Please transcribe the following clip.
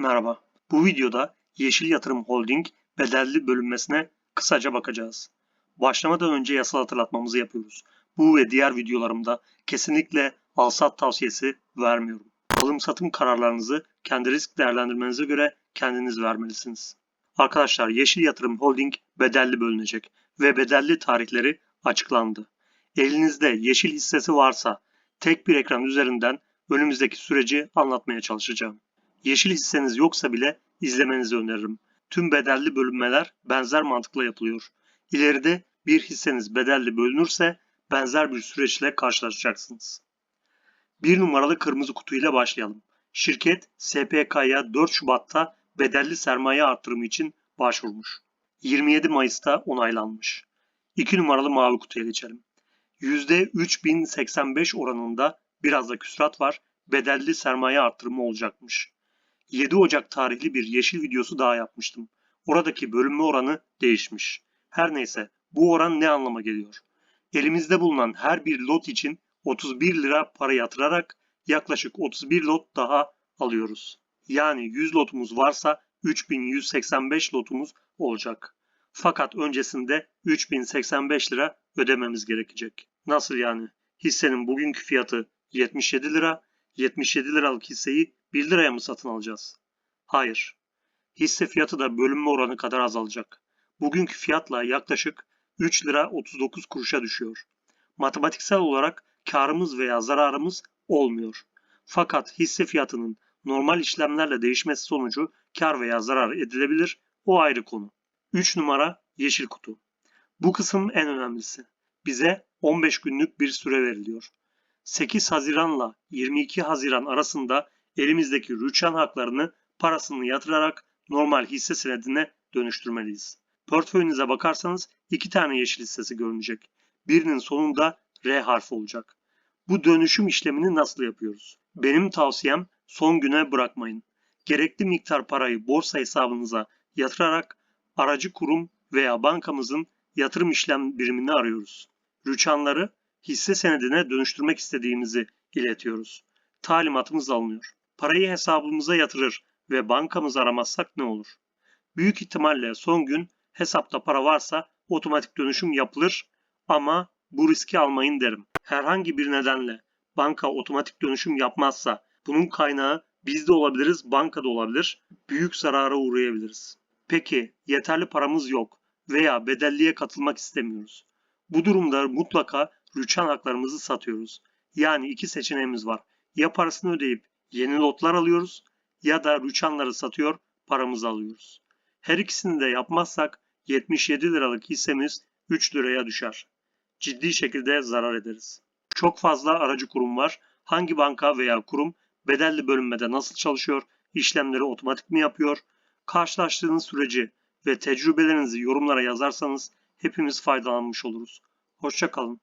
Merhaba. Bu videoda Yeşil Yatırım Holding bedelli bölünmesine kısaca bakacağız. Başlamadan önce yasal hatırlatmamızı yapıyoruz. Bu ve diğer videolarımda kesinlikle alsat tavsiyesi vermiyorum. Alım satım kararlarınızı kendi risk değerlendirmenize göre kendiniz vermelisiniz. Arkadaşlar Yeşil Yatırım Holding bedelli bölünecek ve bedelli tarihleri açıklandı. Elinizde yeşil hissesi varsa tek bir ekran üzerinden önümüzdeki süreci anlatmaya çalışacağım. Yeşil hisseniz yoksa bile izlemenizi öneririm. Tüm bedelli bölünmeler benzer mantıkla yapılıyor. İleride bir hisseniz bedelli bölünürse benzer bir süreçle karşılaşacaksınız. Bir numaralı kırmızı kutuyla başlayalım. Şirket SPK'ya 4 Şubat'ta bedelli sermaye artırımı için başvurmuş. 27 Mayıs'ta onaylanmış. 2 numaralı mavi kutuya geçelim. %3085 oranında biraz da küsurat var. Bedelli sermaye artırımı olacakmış. 7 Ocak tarihli bir yeşil videosu daha yapmıştım. Oradaki bölünme oranı değişmiş. Her neyse bu oran ne anlama geliyor? Elimizde bulunan her bir lot için 31 lira para yatırarak yaklaşık 31 lot daha alıyoruz. Yani 100 lotumuz varsa 3185 lotumuz olacak. Fakat öncesinde 3085 lira ödememiz gerekecek. Nasıl yani? Hissenin bugünkü fiyatı 77 lira, 77 liralık hisseyi 1 liraya mı satın alacağız? Hayır. Hisse fiyatı da bölünme oranı kadar azalacak. Bugünkü fiyatla yaklaşık 3 lira 39 kuruşa düşüyor. Matematiksel olarak karımız veya zararımız olmuyor. Fakat hisse fiyatının normal işlemlerle değişmesi sonucu kar veya zarar edilebilir. O ayrı konu. 3 numara yeşil kutu. Bu kısım en önemlisi. Bize 15 günlük bir süre veriliyor. 8 Haziran'la 22 Haziran arasında elimizdeki rüçhan haklarını parasını yatırarak normal hisse senedine dönüştürmeliyiz. Portföyünüze bakarsanız iki tane yeşil hissesi görünecek. Birinin sonunda R harfi olacak. Bu dönüşüm işlemini nasıl yapıyoruz? Benim tavsiyem son güne bırakmayın. Gerekli miktar parayı borsa hesabınıza yatırarak aracı kurum veya bankamızın yatırım işlem birimini arıyoruz. Rüçhanları hisse senedine dönüştürmek istediğimizi iletiyoruz. Talimatımız alınıyor. Parayı hesabımıza yatırır ve bankamızı aramazsak ne olur? Büyük ihtimalle son gün hesapta para varsa otomatik dönüşüm yapılır ama bu riski almayın derim. Herhangi bir nedenle banka otomatik dönüşüm yapmazsa bunun kaynağı biz de olabiliriz, bankada olabilir. Büyük zarara uğrayabiliriz. Peki yeterli paramız yok veya bedelliye katılmak istemiyoruz. Bu durumda mutlaka rüçhan haklarımızı satıyoruz. Yani iki seçeneğimiz var. Ya parasını ödeyip yeni lotlar alıyoruz ya da rüçhanları satıyor paramızı alıyoruz. Her ikisini de yapmazsak 77 liralık hissemiz 3 liraya düşer. Ciddi şekilde zarar ederiz. Çok fazla aracı kurum var. Hangi banka veya kurum bedelli bölünmede nasıl çalışıyor, işlemleri otomatik mi yapıyor? Karşılaştığınız süreci ve tecrübelerinizi yorumlara yazarsanız hepimiz faydalanmış oluruz. Hoşçakalın.